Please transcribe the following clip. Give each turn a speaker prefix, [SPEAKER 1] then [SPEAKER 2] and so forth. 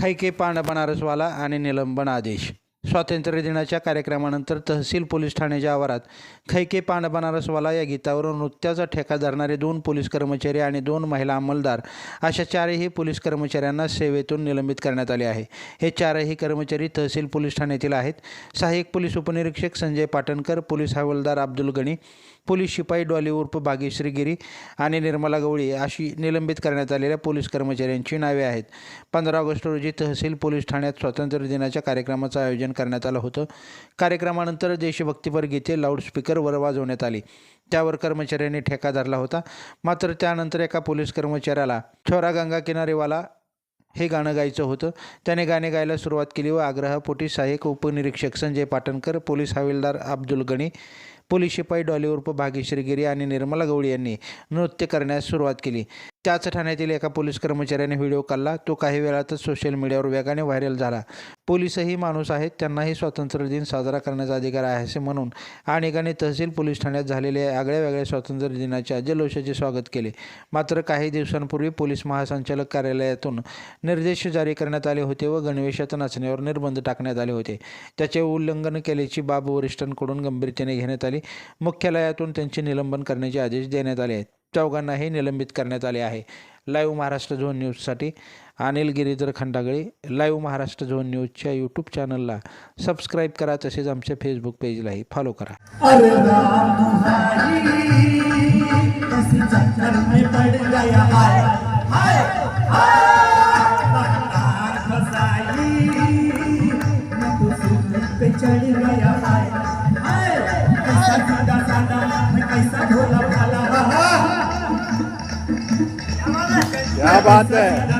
[SPEAKER 1] खैके पांड बनारसवाला आणि निलंबन आदेश. स्वातंत्र्य दिनाच्या कार्यक्रमानंतर तहसील पोलीस ठाण्याच्या आवारात खैके पांड बनारसवाला या गीतावरून नृत्याचा ठेका धरणारे दोन पोलीस कर्मचारी आणि दोन महिला अंमलदार अशा चारही पोलीस कर्मचाऱ्यांना सेवेतून निलंबित करण्यात आले आहे. हे चारही कर्मचारी तहसील पोलीस ठाण्यातील आहेत. सहाय्यक पोलीस उपनिरीक्षक संजय पाटणकर पोलीस हवालदार अब्दुल गणी पोलीस शिपाई डॉली उर्फ भाग्यश्री गिरी आणि निर्मला गवळी अशी निलंबित करण्यात आलेल्या पोलीस कर्मचाऱ्यांची नावे आहेत. पंधरा ऑगस्ट रोजी तहसील पोलीस ठाण्यात स्वातंत्र्य दिनाच्या कार्यक्रमाचं आयोजन करण्यात आलं होतं. कार्यक्रमानंतर देशभक्तीपर गीते लाऊडस्पीकरवर वाजवण्यात आली. त्यावर कर्मचाऱ्यांनी ठेका धरला होता. मात्र त्यानंतर एका पोलीस कर्मचाऱ्याला छोरा गंगा किनारेवाला हे गाणं गायचं होतं. त्याने गाणे गायला सुरुवात केली व आग्रहापोटी सहाय्यक उपनिरीक्षक संजय पाटणकर पोलीस हवालदार अब्दुल गणी पोलीस शिपाई डॉली उर्फ भाग्यश्री गिरी आणि निर्मला गवळी यांनी नृत्य करण्यास सुरुवात केली. त्याच ठाण्यातील एका पोलीस कर्मचाऱ्याने व्हिडिओ काढला. तो काही वेळातच सोशल मीडियावर वेगाने व्हायरल झाला. पोलीसही माणूस आहेत. त्यांनाही स्वातंत्र्य दिन साजरा करण्याचा अधिकार आहे असे म्हणून अनेकांनी तहसील पोलीस ठाण्यात झालेल्या आगळ्या वेगळ्या स्वातंत्र्य दिनाच्या जल्लोषाचे स्वागत केले. मात्र काही दिवसांपूर्वी पोलीस महासंचालक कार्यालयातून निर्देश जारी करण्यात आले होते व गणवेशात नाचण्यावर निर्बंध टाकण्यात आले होते. त्याचे उल्लंघन केल्याची बाब वरिष्ठांकडून गंभीरतेने घेण्यात आली. मुख्यालयातून त्यांचे निलंबन करण्याचे आदेश देण्यात आले आहेत. चौघांनाही निलंबित करण्यात आले आहे. लाईव्ह महाराष्ट्र झोन न्यूजसाठी अनिल गिरीधर खंडागळे लाईव्ह महाराष्ट्र झोन न्यूजच्या यूट्यूब चॅनलला सबस्क्राईब करा तसेच आमच्या फेसबुक पेजलाही फॉलो करा.
[SPEAKER 2] चढ़ गया
[SPEAKER 3] क्या बात है।